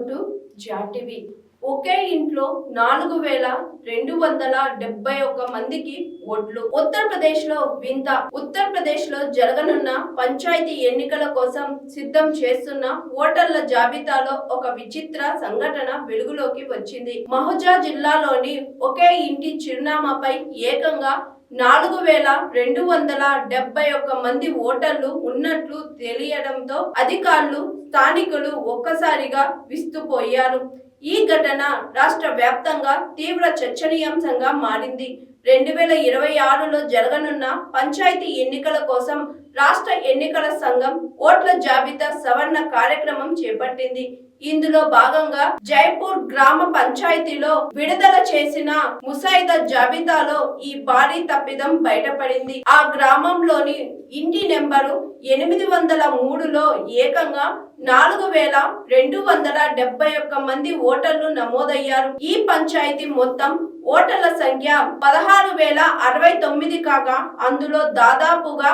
Welcome to జాటివి. ఒకే ఇంట్లో నాలుగు వేల రెండు వందల డెబ్బై ఒక్క మందికి ఓట్లు. ఉత్తరప్రదేశ్లో వింత. ఉత్తరప్రదేశ్లో జరగనున్న పంచాయతీ ఎన్నికల కోసం సిద్ధం చేస్తున్న ఓటర్ల జాబితాలో ఒక విచిత్ర సంఘటన వెలుగులోకి వచ్చింది. మహుజా జిల్లాలోని ఒకే ఇంటి చిరునామాపై ఏకంగా నాలుగు వేల రెండు వందల డెబ్బై ఒక్క మంది ఓటర్లు ఉన్నట్లు తెలియడంతో అధికారులు స్థానికులు ఒక్కసారిగా విస్తుపోయారు. ఈ ఘటన రాష్ట్ర వ్యాప్తంగా తీవ్ర చర్చనీయాంశంగా మారింది. రెండు వేల ఇరవై ఆరులో జరగనున్న పంచాయతీ ఎన్నికల కోసం రాష్ట్ర ఎన్నికల సంఘం ఓట్ల జాబితా సవరణ కార్యక్రమం చేపట్టింది. ఇందులో భాగంగా జైపూర్ గ్రామ పంచాయతీలో విడుదల చేసిన ముసాయిదా జాబితాలో ఈ భారీ తప్పిదం బయటపడింది. ఆ గ్రామంలోని ఇంటి నెంబరు ఎనిమిది వందల మూడులో ఏకంగా నాలుగు వేల రెండు వందల డెబ్బై ఒక్క మంది ఓటర్లు నమోదయ్యారు. ఈ పంచాయతీ మొత్తం ఓటర్ల సంఖ్య పదహారు వేల అరవై తొమ్మిది కాగా అందులో దాదాపుగా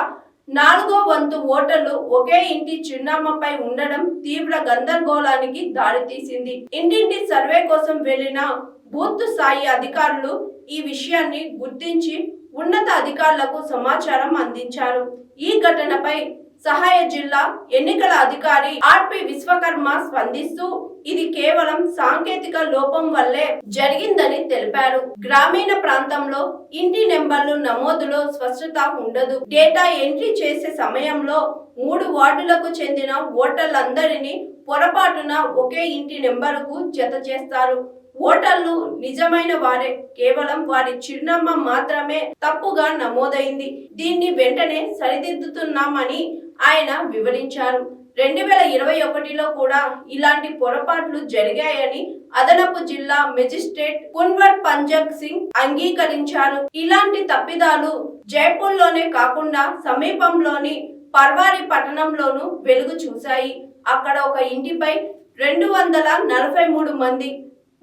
నాలుగో వంతు ఓటర్లు ఒకే ఇంటి చిరునామాపై ఉండడం తీవ్ర గందరగోళానికి దారితీసింది. ఇంటింటి సర్వే కోసం వెళ్ళిన బూత్ స్థాయి అధికారులు ఈ విషయాన్ని గుర్తించి ఉన్నత అధికారులకు సమాచారం అందించారు. ఈ ఘటనపై సహాయ జిల్లా ఎన్నికల అధికారి ఆర్పి విశ్వకర్మ స్పందిస్తూ ఇది కేవలం సాంకేతిక లోపం వల్లే జరిగిందని తెలిపారు. గ్రామీణ ప్రాంతంలో ఇంటి నెంబర్లు నమోదులో స్పష్టత ఉండదు. డేటా ఎంట్రీ చేసే సమయంలో మూడు వార్డులకు చెందిన ఓటర్లందరినీ పొరపాటున ఒకే ఇంటి నెంబరుకు జత చేస్తారు. ఓటర్లు నిజమైన వారే కేవలం వారి చిరునామా మాత్రమే తప్పుగా నమోదైంది. దీన్ని వెంటనే సరిదిద్దుతున్నామని ఆయన వివరించారు. రెండు వేల ఇరవై ఒకటిలో కూడా ఇలాంటి పొరపాట్లు జరిగాయని అదనపు జిల్లా మెజిస్ట్రేట్ కున్వర్ పంజగ్ సింగ్ అంగీకరించారు. ఇలాంటి తప్పిదాలు జైపూర్లోనే కాకుండా సమీపంలోని పర్వారి పట్టణంలోనూ వెలుగు చూశాయి. అక్కడ ఒక ఇంటిపై రెండు వందల నలభై మూడు మంది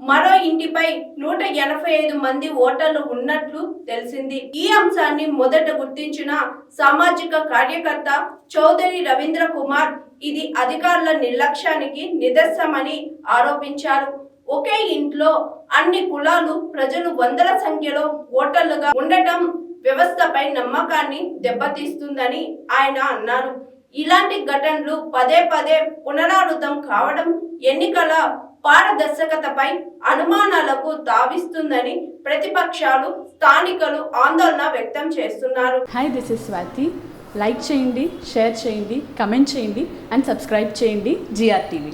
మరో ఇంటిపై నూట ఎనభై ఐదు మంది ఓటర్లు ఉన్నట్లు తెలిసింది. ఈ అంశాన్ని మొదట గుర్తించిన సామాజిక కార్యకర్త చౌదరి రవీంద్ర కుమార్ ఇది అధికారుల నిర్లక్ష్యానికి నిదర్శనమని ఆరోపించారు. ఒకే ఇంట్లో అన్ని కులాలు ప్రజలు వందల సంఖ్యలో ఓటర్లుగా ఉండటం వ్యవస్థపై నమ్మకాన్ని దెబ్బతీస్తుందని ఆయన అన్నారు. ఇలాంటి ఘటనలు పదే పదే పునరావృతం కావడం ఎన్నికల పారదర్శకతపై అనుమానాలకు తావిస్తుందని ప్రతిపక్షాలు స్థానికులు ఆందోళన వ్యక్తం చేస్తున్నారు. Hi this is Swathi like చేయండి షేర్ చేయండి కమెంట్ చేయండి అండ్ సబ్స్క్రైబ్ చేయండి జిఆర్టీవీ